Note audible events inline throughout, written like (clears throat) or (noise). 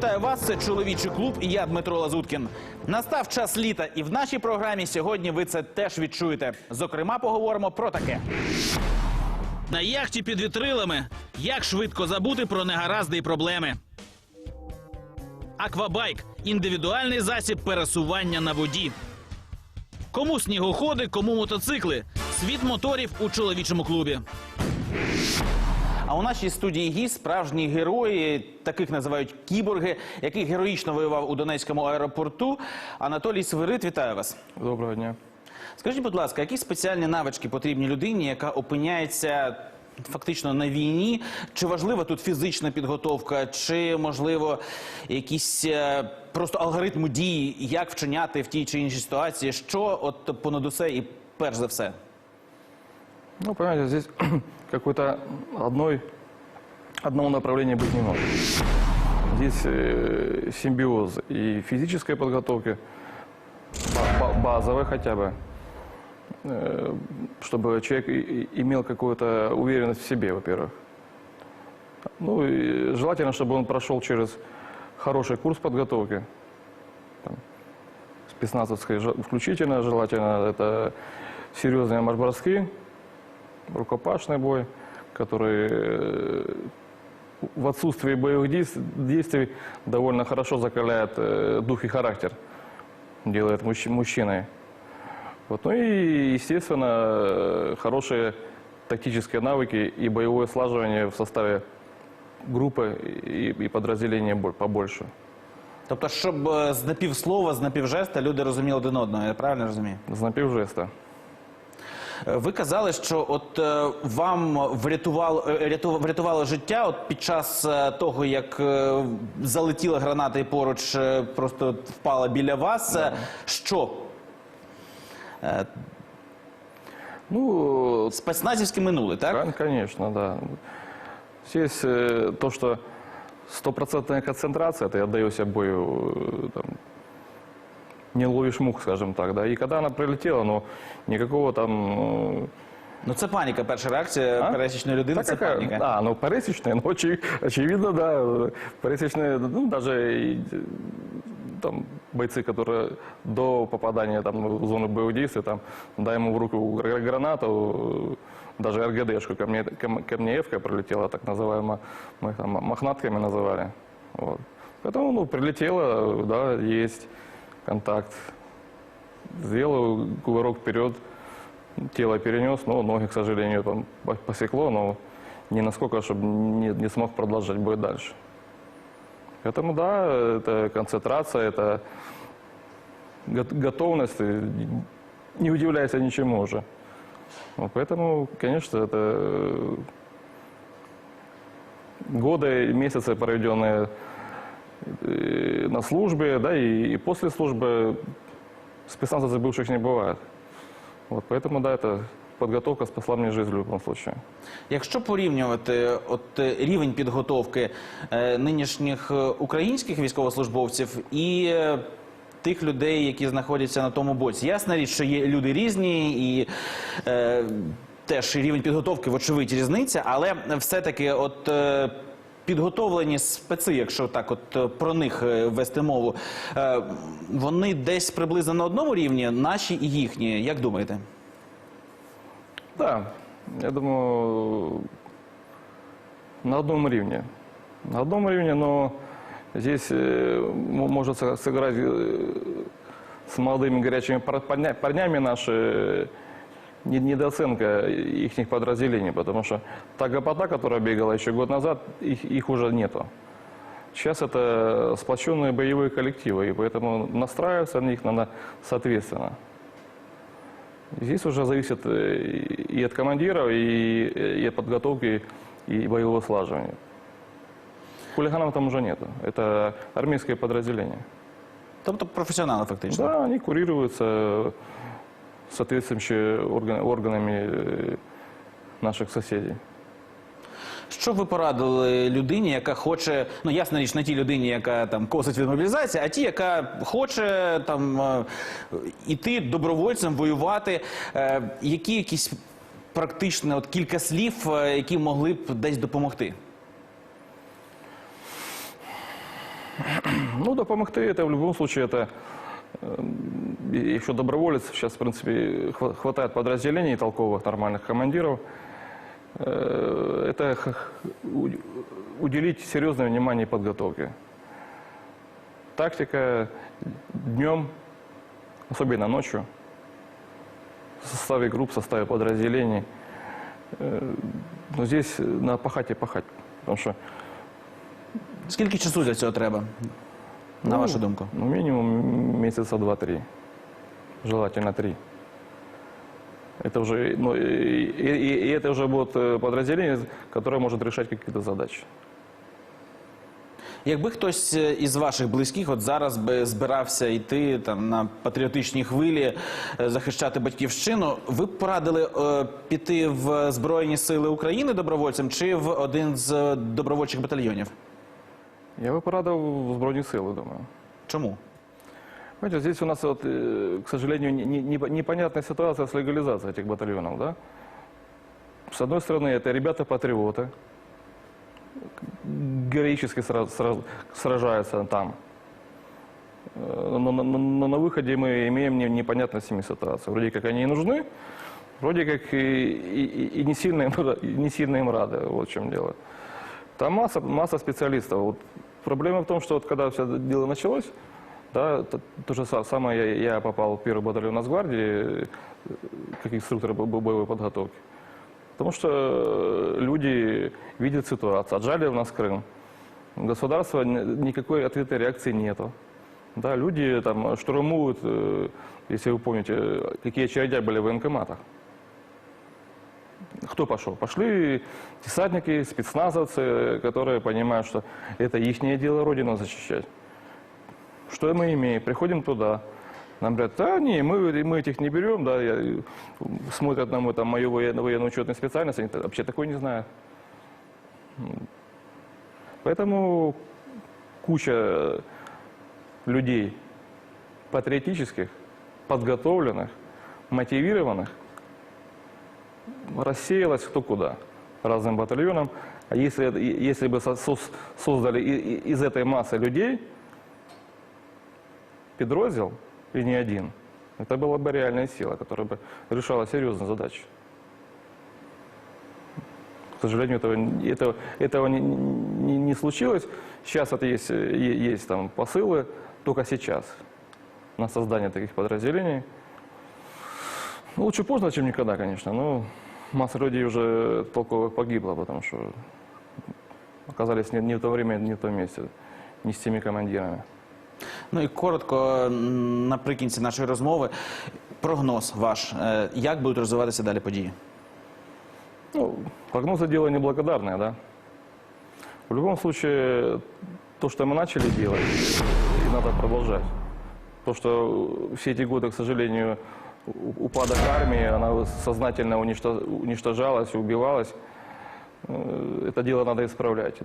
вітаю вас. Це чоловічий клуб. І я Дмитро Лазуткін. Настав час літа, і в нашій програмі сьогодні ви це теж відчуєте. Зокрема, поговоримо про таке. На яхті під вітрилами. Як швидко забути про негаразди і проблеми. Аквабайк індивідуальний засіб пересування на воді. Кому снігоходи, кому мотоцикли. Світ моторів у чоловічому клубі. А у нашій студії гість справжні герої, таких називають кіборги, який героїчно воював у Донецькому аеропорту. Анатолій Свирид, вітаю вас. Доброго дня. Скажіть, будь ласка, які спеціальні навички потрібні людині, яка опиняється фактично на війні? Чи важлива тут фізична підготовка, чи можливо якісь е, просто алгоритми дії, як вчиняти в тій чи іншій ситуації? Що от понад усе і перш за все? Ну, понимаете, здесь (clears throat) какой-то одной, одного направления быть не может. Здесь э, симбиоз и физической подготовки, ба- ба- базовой хотя бы, э, чтобы человек и- и- имел какую-то уверенность в себе, во-первых. Ну, и желательно, чтобы он прошел через хороший курс подготовки, там, спецназовской включительно, желательно это серьезные марш-броски, рукопашный бой, который э, в отсутствии боевых действ- действий довольно хорошо закаляет э, дух и характер, делает мужч- мужчиной. Вот. Ну и, естественно, э, хорошие тактические навыки и боевое слаживание в составе группы и, и подразделения бо- побольше. Тобто, щоб е, з напівслова, з напівжеста люди розуміли один одного, я правильно розумію? Знапив жеста. Е, Ви казали, що от е, вам врятувало, е, ряту- врятувало життя от під час е, того, як е, залетіла граната і поруч е, просто впала біля вас. Е, Що? Е, Ну, Спецназівське минуле, так? Кон- Конечно, да. Здесь э, то, что стопроцентная концентрация, ты отдаешься бою, э, там, не ловишь мух, скажем так, да. И когда она прилетела, ну, никакого там... э, Ну це паніка, перша реакція А? пересічної людини. так Це какая- паніка. А, ну, пересечная, ну, очи- очевидно, да. Пересечные, ну, даже и, э, там, бойцы, которые до попадания там, в зону боевых действий, там, дай ему в руку гра- гранату, э, даже РГДшку, ко мне, ко, м- ко мне Эвка прилетела, так называемая, мы их там мохнатками называли. Вот. Поэтому, ну, прилетела, да, есть Контакт. Сделал кувырок вперед, тело перенес, но ноги, к сожалению, там по- посекло, но не насколько, чтобы не, не смог продолжать бой дальше. Поэтому, да, это концентрация, это го- готовность, не удивляйся ничему уже. Поэтому, конечно, это э, годы, месяцы, проведенные на службе, да, и, и после службы спецназа забывших не бывает. Вот поэтому, да, эта подготовка спасла мне жизнь в любом случае. Якщо порівнювати от е, рівень підготовки е, нинішніх е, українських військовослужбовців і е, тих людей, які знаходяться на тому боці, ясна річ, що є люди різні і. Е, Теж рівень підготовки, вочевидь, різниця, але все-таки, от е, підготовлені специ, якщо так, от е, про них е, вести мову, е, вони десь приблизно на одному рівні, наші і їхні. Як думаєте? Да, я думаю, на одном уровне. На одном уровне, но здесь э, м- может со- сыграть э, с молодыми горячими пар- парня- парнями наши э, не- Недооценка их подразделений, потому что та гопота, которая бегала еще год назад, их, их уже нету. Сейчас это сплоченные боевые коллективы, и поэтому настраиваться на них надо соответственно. Здесь уже зависит э, и от командиров, и, и от подготовки, и боевого слаживания. Хулиганов там уже нету. Это армейское подразделение. Тобто професіонали, фактично. Да, они курируются соответствующими орган- органами э, наших соседей. Що б ви порадили людині, яка хоче, ну ясна річ, не тій людині, яка там косить від мобілізації, а ті, яка хоче там е, іти добровольцем, воювати, е, які якісь практично от кілька слів, е, які могли б десь допомогти? Ну, допомогти это в любом случае это э, и- еще доброволец. Сейчас, в принципе, хва- хватает подразделений толковых, нормальных командиров. Э, Это х- х- у- уделить серьезное внимание подготовке. Тактика днем, особенно ночью, в составе групп, в составе подразделений. Э, Но здесь надо пахать и пахать. Потому что Скільки часу для цього треба? На Ну, вашу думку? Ну, минимум месяца два-три. Желательно три. Это уже, ну, и, и- и это уже будет э, подразделение, которое может решать какие-то задачи. Якби хтось е, із ваших близьких от зараз би збирався йти там на патріотичній хвилі е, захищати батьківщину, ви б порадили е, піти в Збройні Сили України добровольцем чи в один з добровольчих батальйонів? Я бы порадовал в Збройные силы, думаю. Чому? Понимаете, здесь у нас, вот, э, к сожалению, не- не- не- непонятная ситуация с легализацией этих батальонов. Да? С одной стороны, это ребята-патриоты, героически сра- сра- сражаются там. Э, Но, но- но на выходе мы имеем не- непонятную с ними ситуацию. Вроде как они и нужны, вроде как и, и- и не, сильно им, (laughs) и не сильно им рады. Вот в чем дело. Там масса, масса специалистов. Вот проблема в том, что вот когда все это дело началось, да, то, то же са- самое я, я попал в первый батальон Нацгвардии э, как инструктор бо- бо- боевой подготовки. Потому что э, люди видят ситуацию. Отжали у нас Крым. Государства ни- никакой ответной реакции нету. Да, люди там штурмуют, э, если вы помните, э, какие очередя были в военкоматах. Кто пошел? Пошли десантники, спецназовцы, которые понимают, что это их дело Родину защищать. Что мы имеем? Приходим туда. Нам говорят, да не, мы, мы этих не берем, да, я- смотрят на мой, там, мою военно- военно-учетную специальность, они вообще такой не знают. Поэтому куча людей патриотических, подготовленных, мотивированных рассеялась кто куда, разным батальонам. А если, если бы создали из этой массы людей подроздел, и не один, это была бы реальная сила, которая бы решала серьезные задачи. К сожалению, этого, этого, этого не, не- не случилось. Сейчас это есть, есть там посылы, только сейчас на создание таких подразделений. Ну, лучше поздно, чем никогда, конечно. Но масса людей уже толковых погибла, потому что оказались не, не в то время, не в том месте, не с теми командирами. Ну і коротко м, наприкінці нашої розмови. Прогноз ваш. Е, Як будуть розвиватися далі події? Ну, прогнозы дело неблагодарное, да. В любом случае, то, что мы начали делать, и надо продолжать. То, что все эти годы, к сожалению, у- упадок армии, она сознательно уничтож- уничтожалась, убивалась, э, это дело надо исправлять.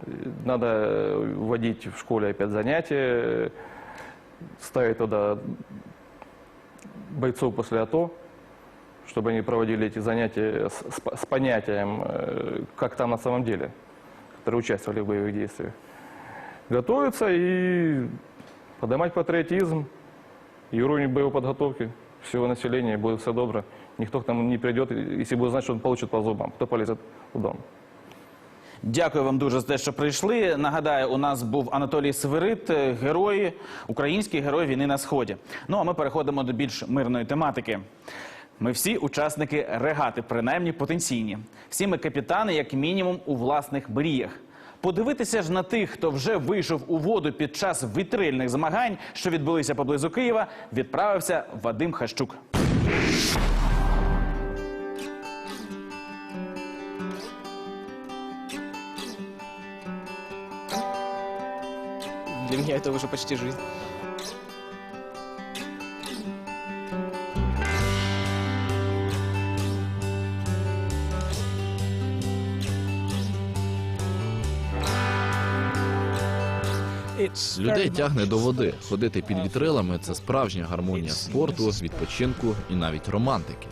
Надо э, вводить в школе опять занятия, э, ставить туда бойцов после АТО, чтобы они проводили эти занятия с, с по- с понятием, э, как там на самом деле, которые участвовали в боевых действиях. Готовиться и поднимать патриотизм и уровень боевой подготовки всего населения, будет все добро. Никто к нам не придет, если будет знать, что он получит по зубам. Кто полезет дом? Дякую вам дуже за те, що прийшли. Нагадаю, у нас був Анатолій Северит, е, герой, український герой війни на сході. Ну а ми переходимо до більш мирної тематики. Ми всі учасники регати, принаймні потенційні. Всі ми капітани, як мінімум, у власних мріях. Подивитися ж на тих, хто вже вийшов у воду під час вітрильних змагань, що відбулися поблизу Києва, відправився Вадим Хащук. Для меня это уже почти жизнь. Людей тягне до води. Ходити під вітрилами це справжня гармонія спорту, відпочинку і навіть романтики.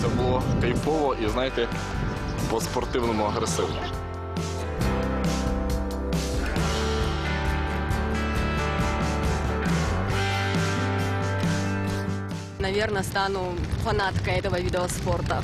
Це було кайфово і, знаєте, по-спортивному агресивно. Наверное, стану фанаткой этого вида спорта.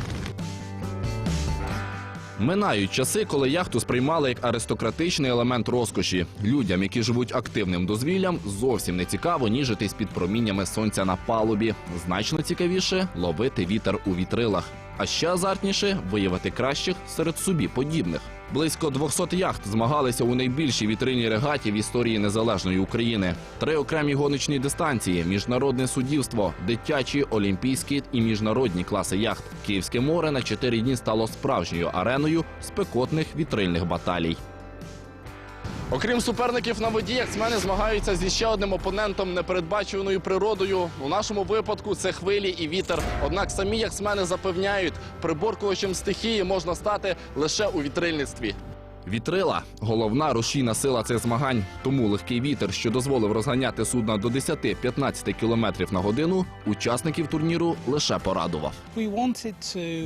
Минають часи, коли яхту сприймали як аристократичний елемент розкоші. Людям, які живуть активним дозвіллям, зовсім не цікаво ніжитись під проміннями сонця на палубі. Значно цікавіше ловити вітер у вітрилах. А ще азартніше виявити кращих серед собі подібних. Близько 200 яхт змагалися у найбільшій вітрині регаті в історії незалежної України. Три окремі гоночні дистанції: міжнародне суддівство, дитячі, олімпійські і міжнародні класи яхт. Київське море на чотири дні стало справжньою ареною спекотних вітрильних баталій. Окрім суперників на воді, яхтсмени змагаються зі ще одним опонентом непередбачуваною природою. У нашому випадку це хвилі і вітер. Однак самі яхтсмени запевняють, приборкувачем стихії можна стати лише у вітрильництві. Вітрила головна рушійна сила цих змагань. Тому легкий вітер, що дозволив розганяти судна до 10-15 км на годину, учасників турніру лише порадував.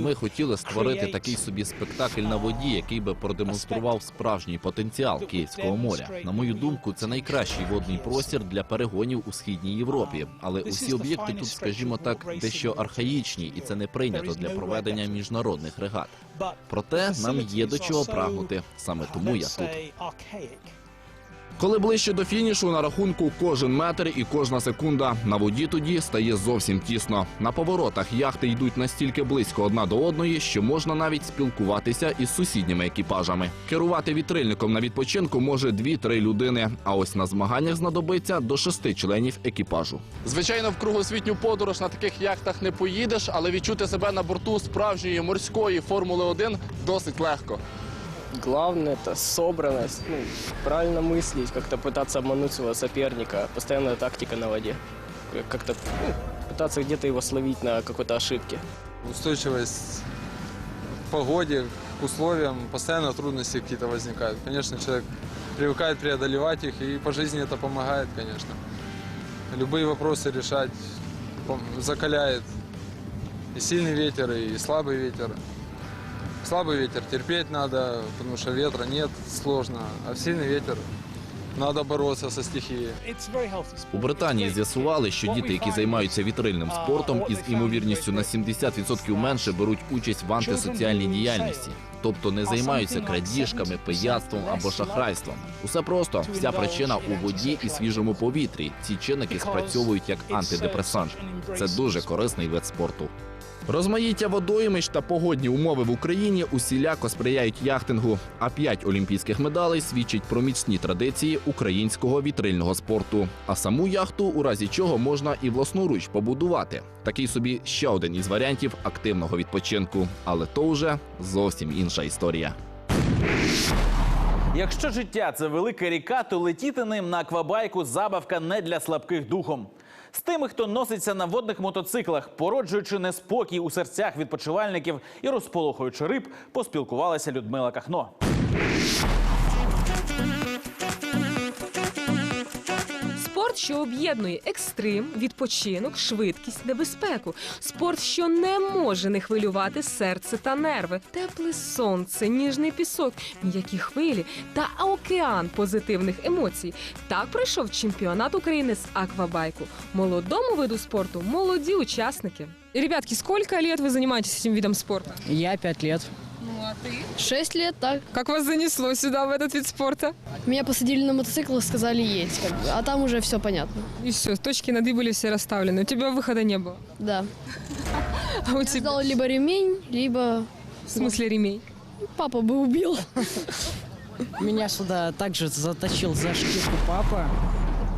Ми хотіли створити такий собі спектакль на воді, який би продемонстрував справжній потенціал Київського моря. На мою думку, це найкращий водний простір для перегонів у східній Європі. Але усі об'єкти тут, скажімо так, дещо архаїчні, і це не прийнято для проведення міжнародних регат. Проте нам є до чого прагнути. Саме тому я тут. Коли ближче до фінішу на рахунку кожен метр і кожна секунда на воді тоді стає зовсім тісно. На поворотах яхти йдуть настільки близько одна до одної, що можна навіть спілкуватися із сусідніми екіпажами. Керувати вітрильником на відпочинку може 2-3 людини. А ось на змаганнях знадобиться до шести членів екіпажу. Звичайно, в кругосвітню подорож на таких яхтах не поїдеш, але відчути себе на борту справжньої морської Формули 1 досить легко. Главное это собранность, ну, правильно мыслить, как-то пытаться обмануть своего соперника, постоянная тактика на воде, Как- как-то ну, пытаться где-то его словить на какой-то ошибке. устойчивость к погоде, к условиям, постоянно трудности какие-то возникают. Конечно, человек привыкает преодолевать их, и по жизни это помогает, конечно. Любые вопросы решать закаляет и сильный ветер, и слабый ветер. Слабый ветер терпеть надо, потому что ветра нет, сложно, а в сильный ветер надо бороться со стихией. У Британії з'ясували, що діти, які займаються вітрильним спортом, із імовірністю на 70% менше беруть участь в антисоціальній діяльності, тобто не займаються крадіжками, пияцтвом або шахрайством. Усе просто вся причина у воді і свіжому повітрі. Ці чинники спрацьовують як антидепресант. Це дуже корисний вид спорту. Розмаїття водоймищ та погодні умови в Україні усіляко сприяють яхтингу. А п'ять олімпійських медалей свідчить про міцні традиції українського вітрильного спорту. А саму яхту, у разі чого, можна і власноруч побудувати. Такий собі ще один із варіантів активного відпочинку. Але то вже зовсім інша історія. Якщо життя це велика ріка, то летіти ним на аквабайку забавка не для слабких духом. З тими, хто носиться на водних мотоциклах, породжуючи неспокій у серцях відпочивальників і розполохуючи риб, поспілкувалася Людмила Кахно. Спорт, що об'єднує екстрим, відпочинок, швидкість, небезпеку. Спорт, що не може не хвилювати серце та нерви. Тепле сонце, ніжний пісок, м'які хвилі та океан позитивних емоцій. Так пройшов чемпіонат України з аквабайку. Молодому виду спорту молоді учасники. Ребятки, сколько лет вы занимаетесь этим видом спорта? Я пять лет. Шесть лет, так. Как вас занесло сюда, в этот вид спорта? Меня посадили на мотоцикл и сказали едь, как бы, а там уже все понятно. И все, точки над «и» были все расставлены. У тебя выхода не было. Да. (laughs) А у Я тебя Ждал либо ремень, либо в смысле ремень? папа бы убил. Меня сюда также заточил за шкирку папа.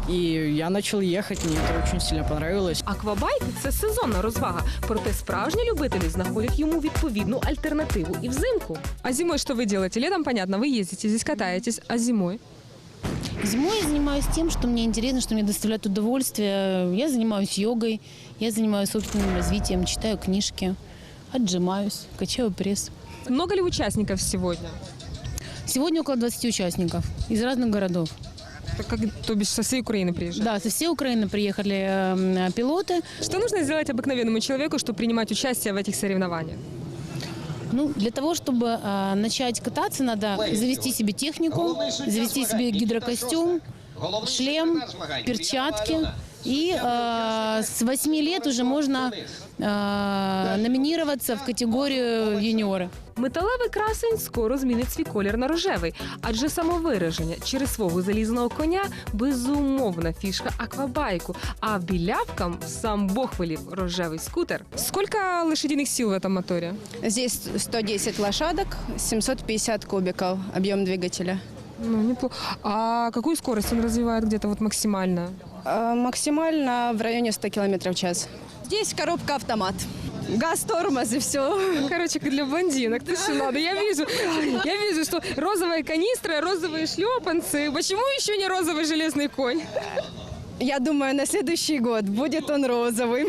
И я начал ехать, мне это очень сильно понравилось. Аквабайк це сезонна розвага, проте справжні любителі знаходять йому відповідну альтернативу і взимку. А зимой что вы делаете? Летом, понятно, вы ездите, здесь катаетесь, а зимой? Зимой я занимаюсь тем, что мне интересно, что мне доставляет удовольствие. Я занимаюсь йогой, я занимаюсь собственным развитием, читаю книжки, отжимаюсь, качаю пресс. Много ли участников сегодня? Сегодня около 20 участников из разных городов. Так как, то бишь, со всей Украины приезжают. Да, со всей Украины приехали э, пилоты. Что нужно сделать обыкновенному человеку, чтобы принимать участие в этих соревнованиях? Ну, для того, чтобы э, начать кататься, надо завести себе технику, завести себе гидрокостюм, шлем, перчатки. И э, с 8 лет уже можно э, номинироваться в категорию юниоры. Металевий красень скоро змінить свій колір на рожевий, адже самовираження через свого залізного коня безумовна фішка аквабайку. А білявкам сам Бог велів рожевий скутер. Скільки лошадиних сил в этом моторі? Здесь 110 лошадок, 750 кубиков объем двигателя. Ну, неплохо. А какую скорость он развивает где-то вот максимально? Э, Максимально в районе 100 км в час. Здесь коробка автомат. Газ, тормоз и все. Короче, как для блондинок. Ты что надо? Я вижу, я вижу, что розовая канистра, розовые шлепанцы. Почему еще не розовый железный конь? Я думаю, на следующий год будет он розовым.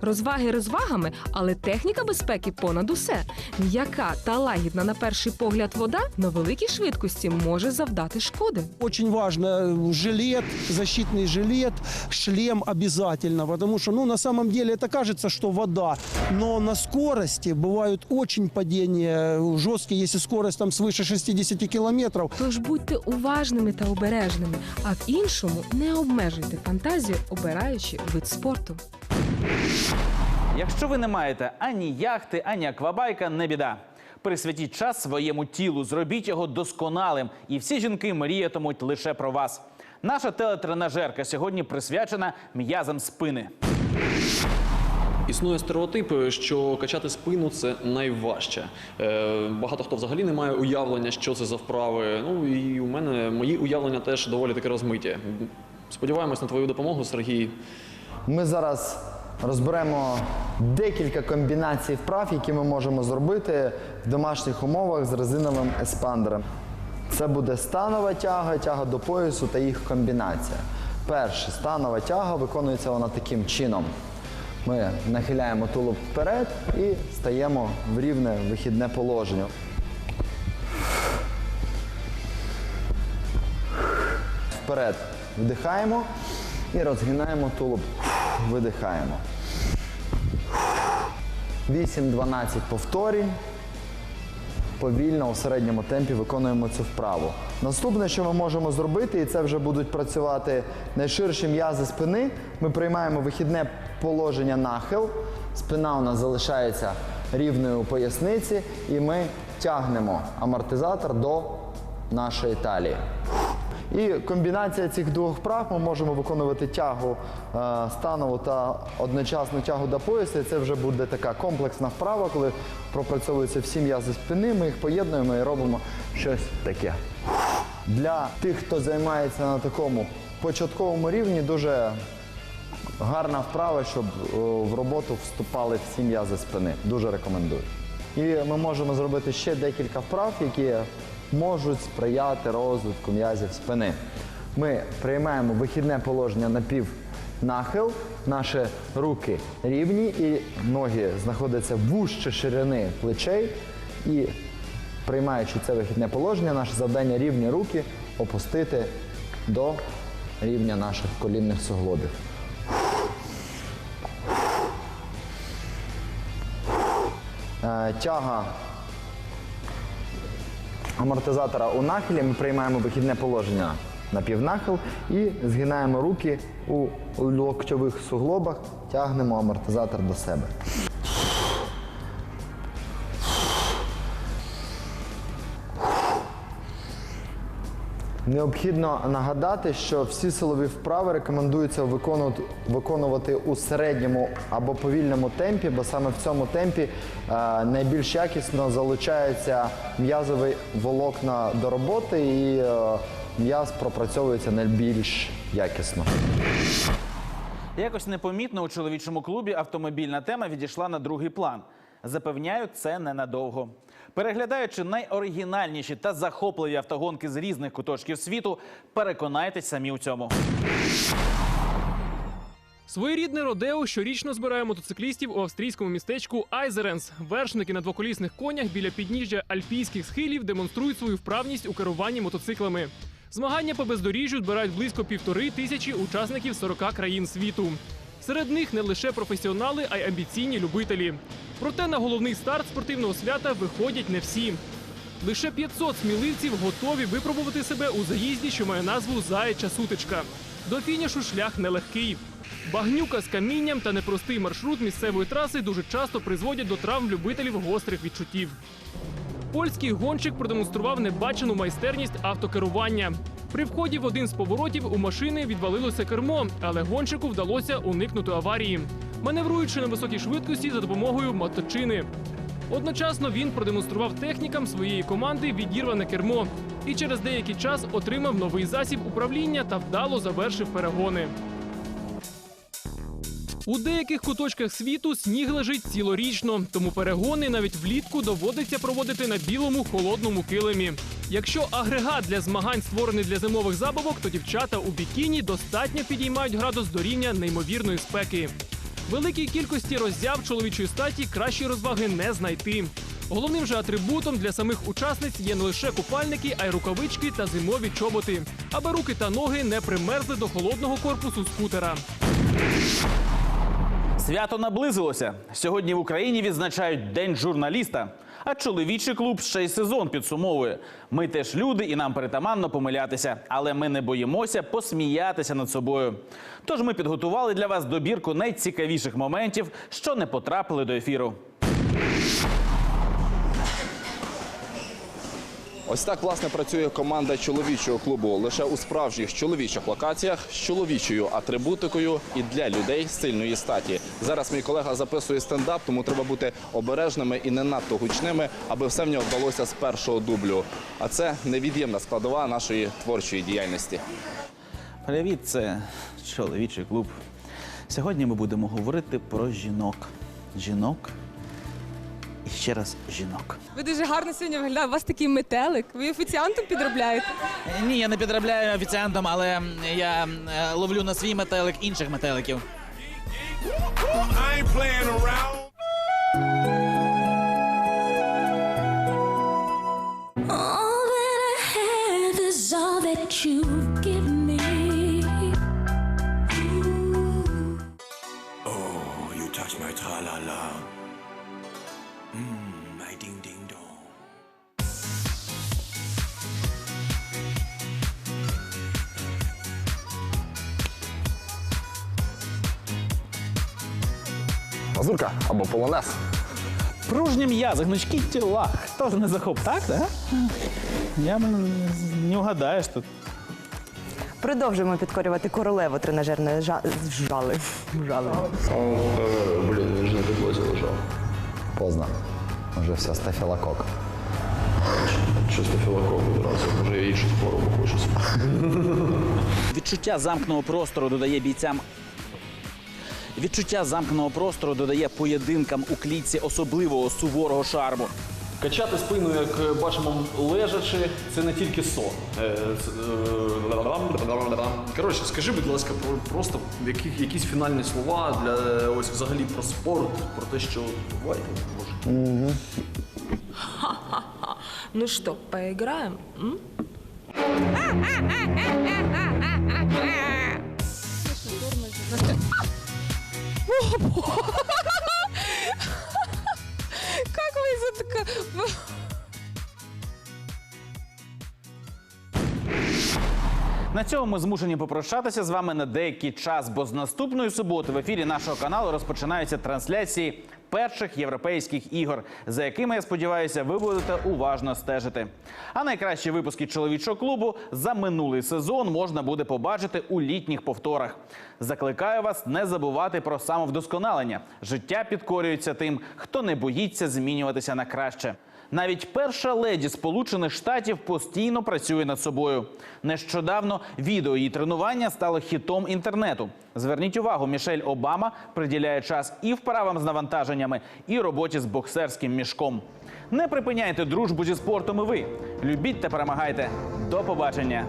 Розваги розвагами, але техніка безпеки понад усе. М'яка та лагідна на перший погляд вода на великій швидкості може завдати шкоди. Очень важно э, жилет, защитный жилет, шлем обязательно, потому что, ну, на самом деле это кажется, что вода, но на скорости бывают очень падения э, жесткие, если скорость там свыше 60 километров, Тож будьте уважними та обережними, а в іншому не обмежуйте фантазію, обираючи вид спорту. Якщо ви не маєте ані яхти, ані аквабайка, не біда. Присвятіть час своєму тілу, зробіть його досконалим, і всі жінки мріятимуть лише про вас. Наша телетренажерка сьогодні присвячена м'язам спини. Існує стереотип, що качати спину це найважче. Е, Багато хто взагалі не має уявлення, що це за вправи. Ну і у мене мої уявлення теж доволі таки розмиті. Сподіваємось на твою допомогу, Сергій. Ми зараз розберемо декілька комбінацій вправ, які ми можемо зробити в домашніх умовах з резиновим еспандером. Це буде станова тяга, тяга до поясу та їх комбінація. Перше, станова тяга виконується вона таким чином. Ми нахиляємо тулуб вперед і стаємо в рівне вихідне положення. Вперед вдихаємо і розгинаємо тулуб. Видихаємо. 8-12 повторень. Повільно у середньому темпі виконуємо цю вправу. Наступне, що ми можемо зробити, і це вже будуть працювати найширші м'язи спини. Ми приймаємо вихідне положення нахил. Спина у нас залишається рівною у поясниці, і ми тягнемо амортизатор до нашої талії. І комбінація цих двох вправ ми можемо виконувати тягу е, станову та одночасну тягу до пояса. Це вже буде така комплексна вправа, коли пропрацьовуються всі м'язи спини, ми їх поєднуємо і робимо щось таке. Для тих, хто займається на такому початковому рівні, дуже гарна вправа, щоб е, в роботу вступали всі м'язи спини. Дуже рекомендую. І ми можемо зробити ще декілька вправ, які можуть сприяти розвитку м'язів спини. Ми приймаємо вихідне положення на півнахил, наші руки рівні і ноги знаходяться вужче ширини плечей. І приймаючи це вихідне положення, наше завдання рівні руки опустити до рівня наших колінних суглобів. Е, Тяга амортизатора у нахилі ми приймаємо вихідне положення на півнахил і згинаємо руки у локтьових суглобах, тягнемо амортизатор до себе. Необхідно нагадати, що всі силові вправи рекомендується виконувати, у середньому або повільному темпі, бо саме в цьому темпі е, найбільш якісно залучаються м'язові волокна до роботи і е, м'яз пропрацьовується найбільш якісно. Якось непомітно у чоловічому клубі автомобільна тема відійшла на другий план. Запевняю, це ненадовго. Переглядаючи найоригінальніші та захопливі автогонки з різних куточків світу, переконайтесь самі у цьому. Своєрідне Родео щорічно збирає мотоциклістів у австрійському містечку Айзеренс. Вершники на двоколісних конях біля підніжжя альпійських схилів демонструють свою вправність у керуванні мотоциклами. Змагання по бездоріжжю збирають близько півтори тисячі учасників 40 країн світу. Серед них не лише професіонали, а й амбіційні любителі. Проте на головний старт спортивного свята виходять не всі. Лише 500 сміливців готові випробувати себе у заїзді, що має назву Заяча сутичка. До фінішу шлях нелегкий. Багнюка з камінням та непростий маршрут місцевої траси дуже часто призводять до травм любителів гострих відчуттів. Польський гонщик продемонстрував небачену майстерність автокерування. При вході в один з поворотів у машини відвалилося кермо, але гонщику вдалося уникнути аварії, маневруючи на високій швидкості за допомогою моточини. Одночасно він продемонстрував технікам своєї команди відірване кермо і через деякий час отримав новий засіб управління та вдало завершив перегони. У деяких куточках світу сніг лежить цілорічно, тому перегони навіть влітку доводиться проводити на білому холодному килимі. Якщо агрегат для змагань створений для зимових забавок, то дівчата у бікіні достатньо підіймають градус до рівня неймовірної спеки. Великій кількості роззяв чоловічої статі кращої розваги не знайти. Головним же атрибутом для самих учасниць є не лише купальники, а й рукавички та зимові чоботи, аби руки та ноги не примерзли до холодного корпусу скутера. Свято наблизилося. Сьогодні в Україні відзначають День журналіста. А чоловічий клуб ще й сезон підсумовує. Ми теж люди, і нам перетаманно помилятися, але ми не боїмося посміятися над собою. Тож ми підготували для вас добірку найцікавіших моментів, що не потрапили до ефіру. Ось так власне працює команда чоловічого клубу лише у справжніх чоловічих локаціях з чоловічою атрибутикою і для людей сильної статі. Зараз мій колега записує стендап, тому треба бути обережними і не надто гучними, аби все в нього вдалося з першого дублю. А це невід'ємна складова нашої творчої діяльності. Привіт, це чоловічий клуб. Сьогодні ми будемо говорити про жінок. Жінок і ще раз жінок. Ви дуже гарно сьогодні виглядаєте. У вас такий метелик. Ви офіціантом підробляєте? Ні, я не підробляю офіціантом, але я е, ловлю на свій метелик інших метеликів. All that I have is all that you Мазурка або полонез. Пружні м'язи, гнучкі тіла. Хто ж не захоп, так? Да? Я не вгадаєш тут. Продовжуємо підкорювати королеву тренажерної жа- жали. жали. Блін, він ж на підлозі лежав. Поздно. Уже все, стафілокок. Чисто філокок одразу. Може я іншу хворобу хочу. Відчуття замкненого простору додає бійцям. Відчуття замкненого простору додає поєдинкам у клітці особливого суворого шарму. Качати спину, як бачимо, лежачи, це не тільки сон. Е, е, Коротше, скажи, будь ласка, про просто які, якісь фінальні слова для ось взагалі про спорт, про те, що буває, може. (laughs) Ну что, поиграем? м? (laughs) Бо- Как вы за така... На цьому ми змушені попрощатися з вами на деякий час, бо з наступної суботи в ефірі нашого каналу розпочинаються трансляції перших європейських ігор, за якими я сподіваюся, ви будете уважно стежити. А найкращі випуски чоловічого клубу за минулий сезон можна буде побачити у літніх повторах. Закликаю вас не забувати про самовдосконалення. Життя підкорюється тим, хто не боїться змінюватися на краще. Навіть перша леді Сполучених Штатів постійно працює над собою. Нещодавно відео її тренування стало хітом інтернету. Зверніть увагу, Мішель Обама приділяє час і вправам з навантаженнями, і роботі з боксерським мішком. Не припиняйте дружбу зі спортом і ви. Любіть та перемагайте. До побачення.